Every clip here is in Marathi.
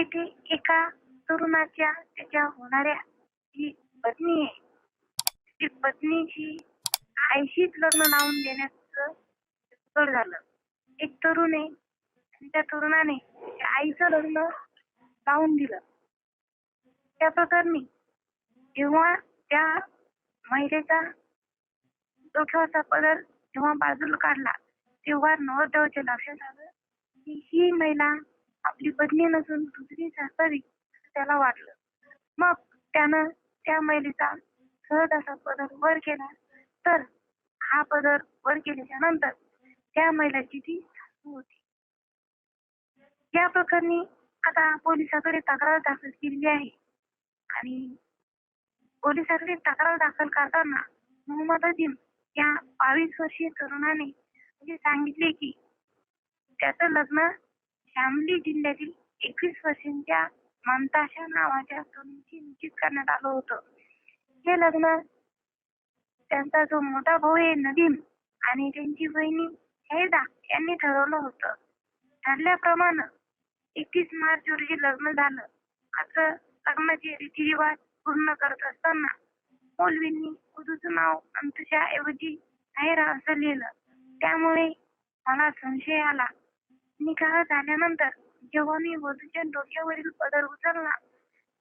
येथे एका तरुणाच्या त्याच्या होणाऱ्या जी पत्नी आहे ती पत्नीची आईशीच लग्न लावून देण्याचं घड झालं. एक तरुण आहे त्या तरुणाने आईचं लग्न लावून दिलं. त्या प्रकरणी जेव्हा त्या महिलेचा डोक्यावरचा पदर जेव्हा बाजूला काढला तेव्हा नवरदेवाच्या लक्षात आलं की ही महिला आपली पत्नी नसून दुसरीच असावी त्याला वाटलं. मग त्यानं त्या महिलेचा सहज असा पदर वर केला तर हा पदर वर केल्याच्यानंतर त्या महिलाची ती सासू होती. या प्रकरणी आता पोलिसाकडे तक्रार दाखल केलेली आहे. आणि पोलिसांकडे तक्रार दाखल करताना मोहम्मद अजीम या बावीस वर्षीय तरुणाने म्हणजे सांगितले की त्याचं लग्न शामली जिल्ह्यातील एकवीस वर्षांच्या ममताशा नावाच्या तरुणीशी निश्चित करण्यात आलं होतं. हे लग्न त्यांचा जो मोठा भाऊ आहे नदीम आणि त्यांची बहिणी हैदा यांनी ठरवलं होतं. ठरल्याप्रमाणे एकतीस मार्च रोजी लग्न झालं. असं लग्नाचे रीतिरिवाज पूर्ण करत असताना मौलवींनी खुदूचं नाव अंतशा ऐवजी आहेरा असं लिहिलं. त्यामुळे मला संशय आला निकाह झाल्यानंतर जेव्हा मी वधूच्या डोक्यावरील पदर उचलला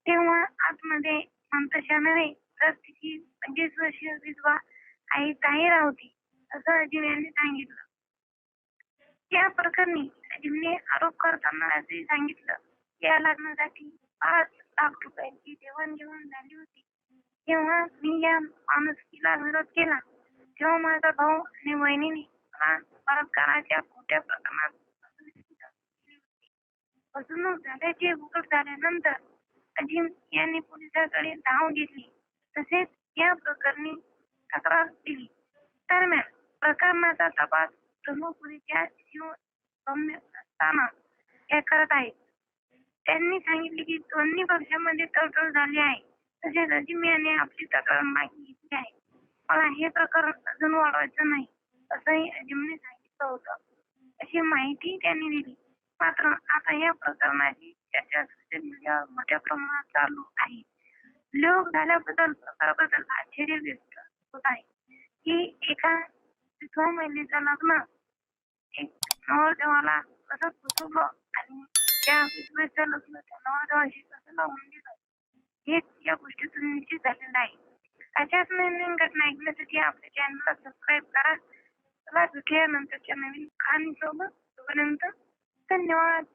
तेव्हा आतमध्ये अंतशा नव्हे तर तिची पंचवीस वर्षीय विधवा आई ताहिरा होती असं अजीम यांनी सांगितलं. त्या प्रकरणी अजिमने आरोप करताना असे सांगितलं या लग्नासाठी पाच लाख रुपयांची देवाणघेवाण झाली होती. तेव्हा मी या माणुसकीला विरोध केला तेव्हा माझा भाऊ आणि वहिनीने मला बलात्काराच्या खोट्या प्रकरणात फसवणूक झाल्याचे उघड झाल्यानंतर अजिम यांनी पोलिसांकडे धाव घेतली. तसेच या प्रकरणी तक्रार दिली दरम्यान प्रकरणाचा तपास धर्मपुरीच्या शिव सौम्य असताना हे करत आहेत. त्यांनी सांगितले की दोन्ही पक्षांमध्ये तडजोड झाली आहे. तसेच अजिम यांनी आपली तक्रार मागे घेतली आहे. मला हे प्रकरण अजून वाढवायचं नाही असंही अजिमने सांगितलं होतं. अशी माहिती त्यांनी दिली. मात्र आता या प्रकरणाची चर्चा सोशल मीडियावर मोठ्या प्रमाणात चालू आहे. लोक झाल्याबद्दल प्रकाराबद्दल आश्चर्य व्यक्त होत आहे. की एका विधवा महिलेचं लग्न एक नवरदेवाला कसं फसवलं आणि त्या विधवेचं लग्न त्या नवरदेवाशी कसं लावून दिलं हेच या गोष्टीतून निश्चित झालेलं आहे. अशाच नवीन घटना ऐकण्यासाठी आपल्या चॅनलला सबस्क्राईब करा. चला भेटूया नंतरच्या नवीन कहाणीसोबत. तोपर्यंत धन्यवाद.